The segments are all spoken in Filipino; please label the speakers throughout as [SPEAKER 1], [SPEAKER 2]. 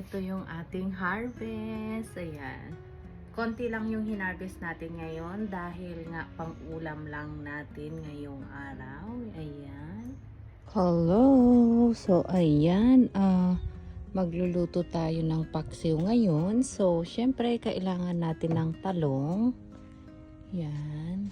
[SPEAKER 1] Ito yung ating harvest. Ayan. Konti lang yung hinarvest natin ngayon dahil nga pang ulam lang natin ngayong araw. Ayan. Hello! So, ayan. ah magluluto tayo ng paksiw ngayon. So, syempre, kailangan natin ng talong. Yan.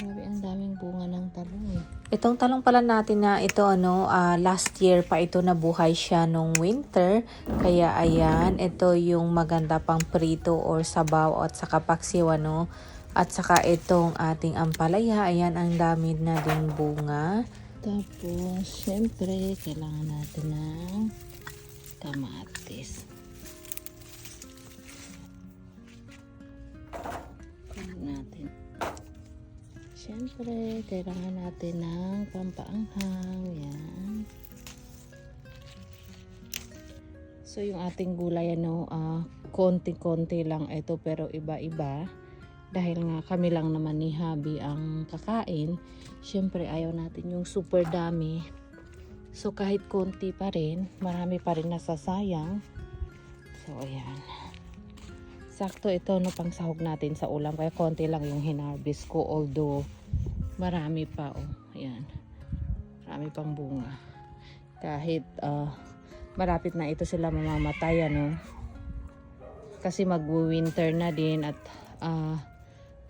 [SPEAKER 1] Grabe, ang daming bunga ng talong eh. Itong talong pala natin na ito ano, ah, last year pa ito nabuhay siya nung winter. Kaya ayan, ito yung maganda pang prito or sabaw at saka paksiw ano. At saka itong ating ampalaya, ayan ang dami na ding bunga. Tapos, syempre, kailangan natin ng kamatis. Kailangan natin. Syempre, kailangan natin ng pampaanghang. Yan. So, yung ating gulay, ano, ah, konti-konti lang ito pero iba-iba. Dahil nga kami lang naman ni Habi ang kakain, syempre ayaw natin yung super dami. So, kahit konti pa rin, marami pa rin nasasayang. So, ayan. Sakto ito no pang sahog natin sa ulam kaya konti lang yung hinarvest ko although marami pa oh. Ayan. Marami pang bunga. Kahit ah, malapit na ito sila mamamatay ano. Kasi mag-winter na din at ah,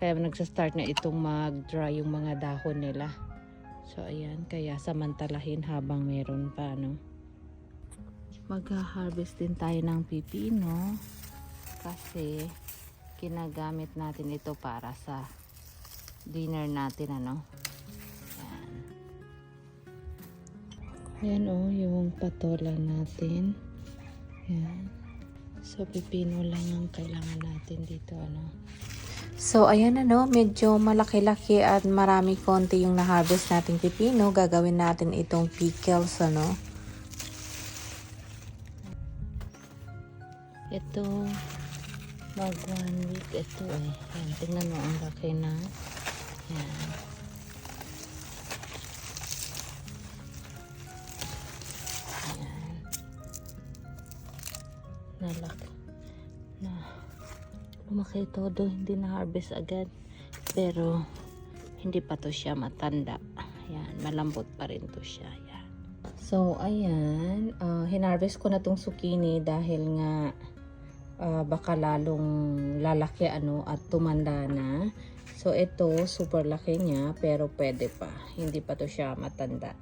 [SPEAKER 1] kaya nagsa-start na itong mag-dry yung mga dahon nila. So ayan, kaya samantalahin habang meron pa no. Mag-harvest din tayo ng pipino kasi kinagamit natin ito para sa dinner natin ano? Yan yan o yung patola natin. Yan so pipino lang ang kailangan natin dito ano? So, ayan ano, medyo malaki-laki at marami konti yung na-harvest nating pipino. Gagawin natin itong pickles, ano. Ito, mag one week ito eh. Yan, tingnan mo ang laki na. Yan. Yan. Nalaki. Na, lumaki todo. Hindi na harvest agad. Pero, hindi pa to siya matanda. Yan, malambot pa rin to siya. Yan. So, ayan. ah, hinarvest ko na tong zucchini dahil nga ah, baka lalong lalaki ano at tumanda na. So ito super laki niya pero pwede pa. Hindi pa to siya matanda.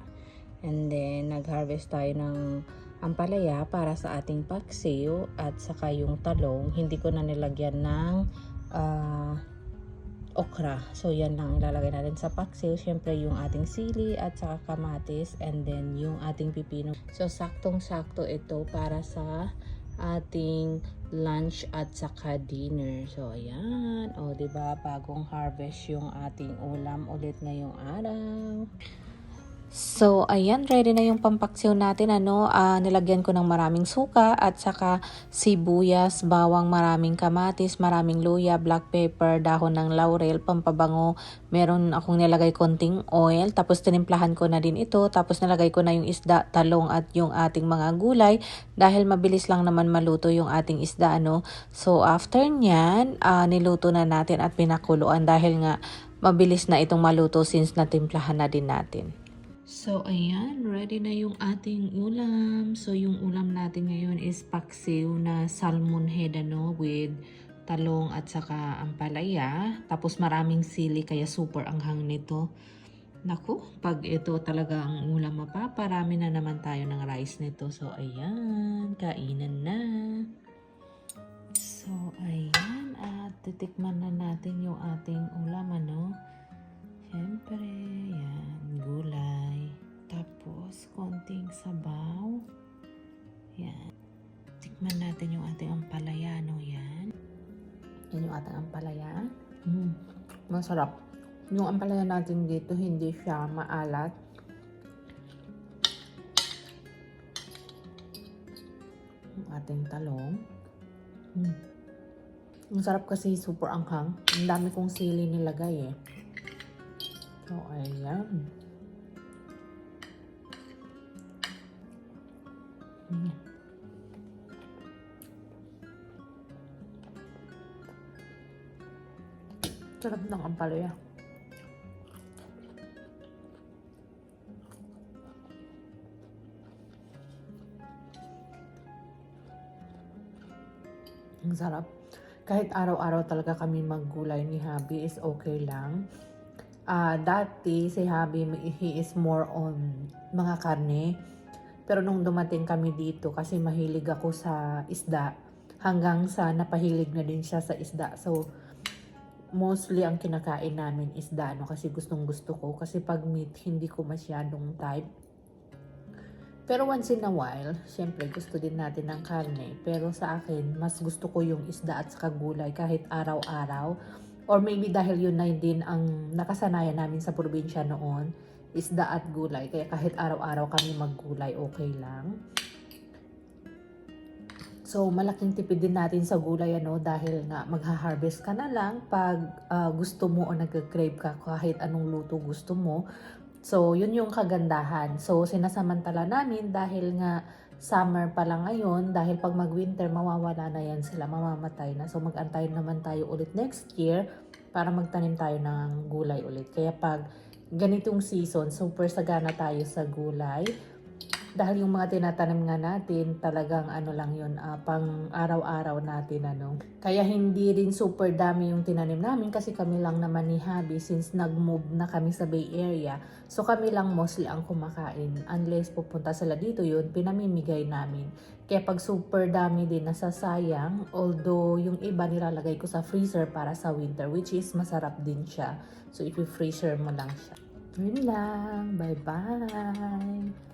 [SPEAKER 1] And then nag-harvest tayo ng ampalaya para sa ating paksiw at saka yung talong. Hindi ko na nilagyan ng ah, okra. So yan lang ilalagay natin sa paksiw. Siyempre yung ating sili at saka kamatis and then yung ating pipino. So saktong-sakto ito para sa ating lunch at saka dinner. So, ayan. O, ba Bagong harvest yung ating ulam ulit ngayong araw. So, ayan, ready na yung pampaksiw natin. Ano, Ah, nilagyan ko ng maraming suka at saka sibuyas, bawang, maraming kamatis, maraming luya, black pepper, dahon ng laurel, pampabango. Meron akong nilagay konting oil. Tapos tinimplahan ko na din ito. Tapos nilagay ko na yung isda, talong at yung ating mga gulay. Dahil mabilis lang naman maluto yung ating isda. Ano. So, after nyan, ah, niluto na natin at pinakuluan dahil nga mabilis na itong maluto since natimplahan na din natin. So, ayan, ready na yung ating ulam. So, yung ulam natin ngayon is paksiw na salmon head, ano, with talong at saka ampalaya. Tapos maraming sili, kaya super anghang nito. Naku, pag ito talaga ang ulam, mapaparami na naman tayo ng rice nito. So, ayan, kainan na. So, ayan, at titikman na natin yung ating Yan yung ating ampalaya. Mm, masarap. Yung ampalaya natin dito, hindi siya maalat. Yung ating talong. Mm. Ang sarap kasi super anghang. Ang dami kong sili nilagay eh. So, ayan. Mm.
[SPEAKER 2] Sarap ng ampalaya. Ang sarap. Kahit araw-araw talaga kami maggulay ni Habi is okay lang. Ah, dati si Habi, he is more on mga karne. Pero nung dumating kami dito, kasi mahilig ako sa isda, hanggang sa napahilig na din siya sa isda. So, mostly ang kinakain namin isda, no? Kasi gustong gusto ko. Kasi pag meat, hindi ko masyadong type. Pero once in a while, syempre gusto din natin ng karne. Pero sa akin, mas gusto ko yung isda at saka gulay kahit araw-araw. Or maybe dahil yun na din ang nakasanayan namin sa probinsya noon, isda at gulay. Kaya kahit araw-araw kami maggulay, okay lang. So, malaking tipid din natin sa gulay, ano, dahil nga magha-harvest ka na lang pag ah, gusto mo o nag-crave ka kahit anong luto gusto mo. So, yun yung kagandahan. So, sinasamantala namin dahil nga summer pa lang ngayon, dahil pag mag-winter, mawawala na yan sila, mamamatay na. So, mag-antay naman tayo ulit next year para magtanim tayo ng gulay ulit. Kaya pag ganitong season, super sagana tayo sa gulay. Dahil yung mga tinatanim nga natin, talagang ano lang yun, ah, pang araw-araw natin ano. Kaya hindi rin super dami yung tinanim namin kasi kami lang naman ni Habi since nag-move na kami sa Bay Area. So kami lang mostly ang kumakain. Unless pupunta sila dito yun, pinamimigay namin. Kaya pag super dami din nasasayang, although yung iba nilalagay ko sa freezer para sa winter, which is masarap din siya. So if freezer mo lang siya. Yun lang. Bye-bye.